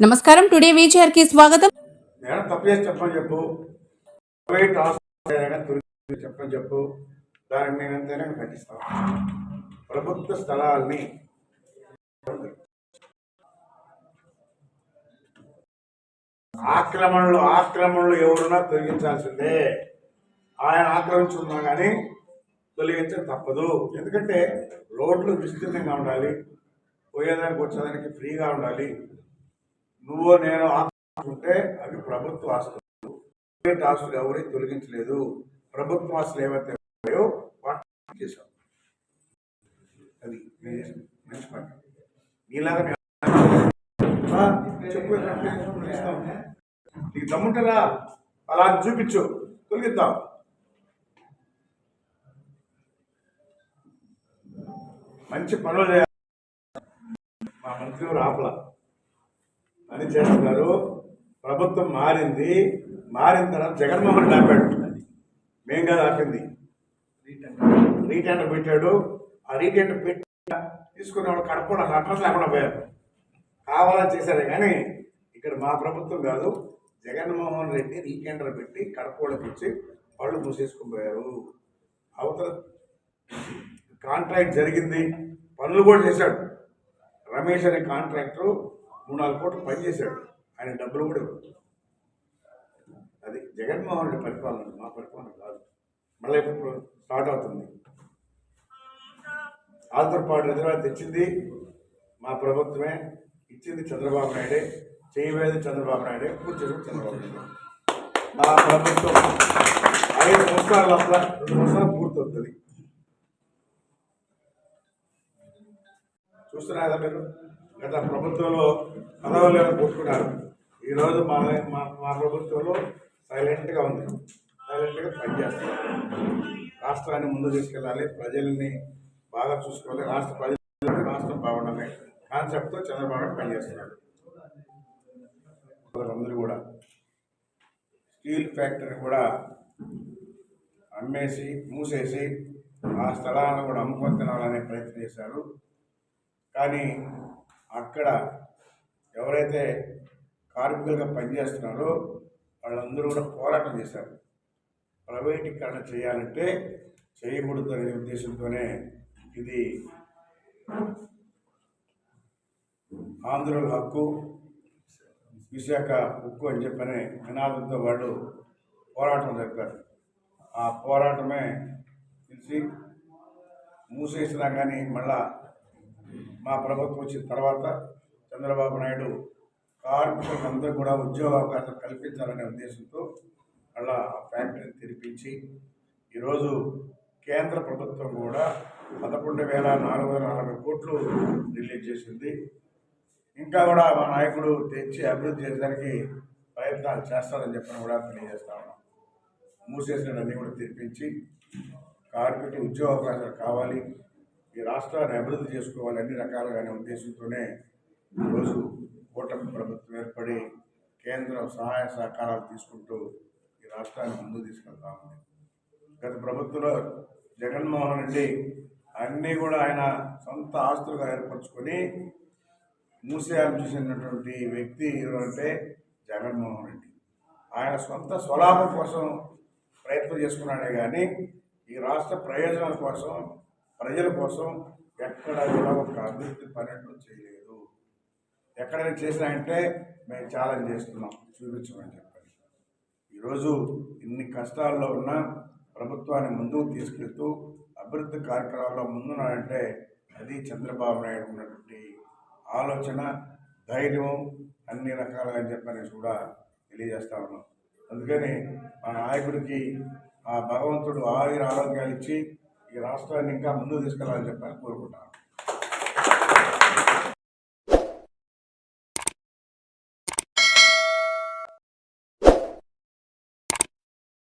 నమస్కారం టుడే వీచర్కి స్వాగతం. నేను తప్పు చేసి చెప్పని చెప్పు. చెప్పని చెప్పు. దానికి మేము ఎంతైనా కట్టిస్తాం ప్రభుత్వ స్థలాల్ని ఆక్రమణలు ఆక్రమణలు ఎవరున్నా తొలగించాల్సిందే. ఆయన ఆక్రమించున్నా కానీ తొలగించడం తప్పదు. ఎందుకంటే రోడ్లు విస్తీర్ణంగా ఉండాలి. పోయేదానికి వచ్చేదానికి ఫ్రీగా ఉండాలి. నువ్వు నేను ఉంటే అవి ప్రభుత్వ ఆస్తులు. ప్రైవేట్ ఆస్తులు ఎవరి తొలగించలేదు. ప్రభుత్వ ఆస్తులు ఏవైతే ఉన్నాయో వాటిని చేశాం. అది నేను నీలాగా చెప్పు నీకు దమ్ముంటారా అలా చూపించు. తొలగిద్దాం. మంచి పనులు చేయాలి. మా మంత్రి గారు ఆపల చేస్తున్నారు. ప్రభుత్వం మారింది. మారిన తర్వాత జగన్మోహన్ రెడ్డి ఆపాడు. మేం కాదు ఆపింది. రీటెండర్ పెట్టాడు. ఆ రీటెండర్ పెట్టి తీసుకునేవాడు వాళ్ళు కడపడం అడ్రస్ లేకుండా పోయారు. కావాలని చేశారే కానీ ఇక్కడ మా ప్రభుత్వం కాదు. జగన్మోహన్ రెడ్డి రీటెండర్ పెట్టి కడపళ్ళకి ఇచ్చి వాళ్ళు మూసేసుకుని పోయారు. అవతల కాంట్రాక్ట్ జరిగింది. పనులు కూడా చేశాడు. రమేష్ అనే కాంట్రాక్టర్ మూడు నాలుగు కోట్లు పని చేశాడు. ఆయన డబ్బులు కూడా అది జగన్మోహన్ రెడ్డి పరిపాలన మా పరిపాలన కాదు. మళ్ళీ ఇప్పుడు స్టార్ట్ అవుతుంది. ఆంధ్రపాటు రిజర్వాయర్ తెచ్చింది మా ప్రభుత్వమే. ఇచ్చింది చంద్రబాబు నాయుడే. చేయలేదు చంద్రబాబు నాయుడే. పూర్తి చంద్రబాబు నాయుడు. మా ప్రభుత్వం ఐదు సంవత్సరాల లోపల రెండు సంవత్సరాలు పూర్తవుతుంది. చూస్తున్నారా మీరు? గత ప్రభుత్వంలో పదవులు కూర్చున్నారు ఈరోజు మా మా మా ప్రభుత్వంలో సైలెంట్గా ఉంది. సైలెంట్గా పనిచేస్తారు రాష్ట్రాన్ని ముందు తీసుకెళ్ళాలి. ప్రజల్ని బాగా చూసుకోవాలి. రాష్ట్ర ప్రజలు రాష్ట్రం బాగుండాలి. కాన్సెప్ట్తో చంద్రబాబు నాయుడు పనిచేస్తున్నాడు. అందరూ కూడా స్టీల్ ఫ్యాక్టరీ కూడా అమ్మేసి మూసేసి ఆ స్థలాలను కూడా అమ్ముకొని తినాలనే ప్రయత్నం చేశారు. కానీ అక్కడ ఎవరైతే కార్మికులుగా పనిచేస్తున్నారో వాళ్ళందరూ కూడా పోరాటం చేశారు. ప్రైవేటీకరణ చేయాలంటే చేయకూడదు అనే ఉద్దేశంతోనే ఇది ఆంధ్రుల హక్కు విశాఖ హక్కు అని చెప్పనే నినాదంతో వాళ్ళు పోరాటం జరిపారు. ఆ పోరాటమే తెలిసి మూసేసినా కానీ మళ్ళా మా ప్రభుత్వం వచ్చిన తర్వాత చంద్రబాబు నాయుడు కార్మికులందరూ కూడా ఉద్యోగ అవకాశం కల్పించాలనే ఉద్దేశంతో అలా ఆ ఫ్యాక్టరీని తెరిపించి ఈరోజు కేంద్ర ప్రభుత్వం కూడా పదకొండు వేల నాలుగు వందల నలభై కోట్లు రిలీజ్ చేసింది. ఇంకా కూడా మా నాయకుడు తెచ్చి అభివృద్ధి చేయడానికి ప్రయత్నాలు చేస్తారని చెప్పని కూడా తెలియజేస్తా ఉన్నాం. మూసేసినవన్నీ కూడా తెరిపించి కార్మికులు ఉద్యోగ అవకాశాలు కావాలి. ఈ రాష్ట్రాన్ని అభివృద్ధి చేసుకోవాలి అన్ని రకాలుగానే ఉద్దేశంతోనే ఈరోజు కూటమి ప్రభుత్వం ఏర్పడి కేంద్రం సహాయ సహకారాలు తీసుకుంటూ ఈ రాష్ట్రాన్ని ముందు తీసుకెళ్తామని గత ప్రభుత్వంలో జగన్మోహన్ రెడ్డి అన్నీ కూడా ఆయన సొంత ఆస్తులుగా ఏర్పరచుకొని మూసేయాలని చూసినటువంటి వ్యక్తి అంటే జగన్మోహన్ రెడ్డి. ఆయన సొంత స్వలాభం కోసం ప్రయత్నం చేసుకున్నాడే కానీ ఈ రాష్ట్ర ప్రయోజనాల కోసం ప్రజల కోసం ఎక్కడ కూడా ఒక అభివృద్ధి పర్యటన చేయలేదు. ఎక్కడైనా చేసినాయంటే మేము ఛాలెంజ్ చేస్తున్నాం. చూపించమని చెప్పండి. ఈరోజు ఇన్ని కష్టాల్లో ఉన్న ప్రభుత్వాన్ని ముందుకు తీసుకెళ్తూ అభివృద్ధి కార్యక్రమాల్లో ముందున్నాడంటే అది చంద్రబాబు నాయుడు ఉన్నటువంటి ఆలోచన ధైర్యం అన్ని రకాలుగా చెప్పని కూడా తెలియజేస్తా ఉన్నాం. అందుకని మా నాయకుడికి ఆ భగవంతుడు ఆయుర ఆరోగ్యాలు ఇచ్చి ఈ రాష్ట్రాన్ని ఇంకా ముందుకు తీసుకెళ్ళాలని చెప్పని కోరుకుంటాను